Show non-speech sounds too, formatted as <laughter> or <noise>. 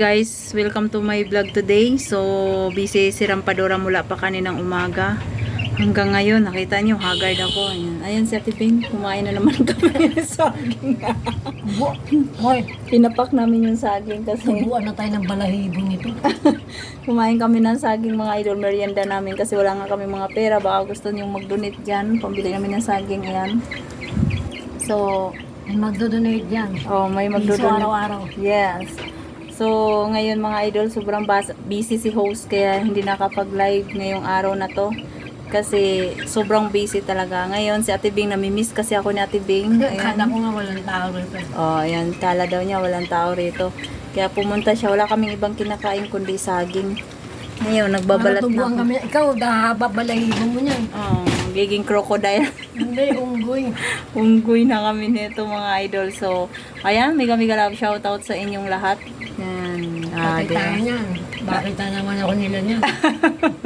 Guys, welcome to my vlog today. So, busy si Rampadora mula pa kaninang umaga. Hanggang ngayon, nakita niyo, haggard ako. Ayan, Ayan si Ate Ping, kumain na naman <laughs> kami ng saging. Hoy, Pinapak namin yung saging kasi subuan na tayo ng balahibo nito. <laughs> kumain kami ng saging mga idol merienda namin kasi wala nga kami mga pera. Baka gusto niyo mag-donate dyan. Pambili namin ng saging. Ayan. So, Ay magdodonate yan. oh, may magdodonate. araw-araw. Yes. So, ngayon mga idol, sobrang busy si host kaya hindi nakapag-live ngayong araw na to. Kasi sobrang busy talaga. Ngayon, si Ate Bing, namimiss kasi ako ni Ate Bing. Kala Ayan. ko nga walang tao rito. Oh, ayan, kala daw niya, walang tao rito. Kaya pumunta siya, wala kaming ibang kinakain kundi saging. Ngayon, nagbabalat na Natubuan ako. kami. Ikaw, dahaba balahibo mo niyan. Oh, giging crocodile. Hindi, unggoy. <laughs> Unggoy na kami nito mga idol. So, ayan, mega mega love shoutout sa inyong lahat. Yan. Ah, Bakit tayo niyan? Bakit na naman ako nila niyan? <laughs>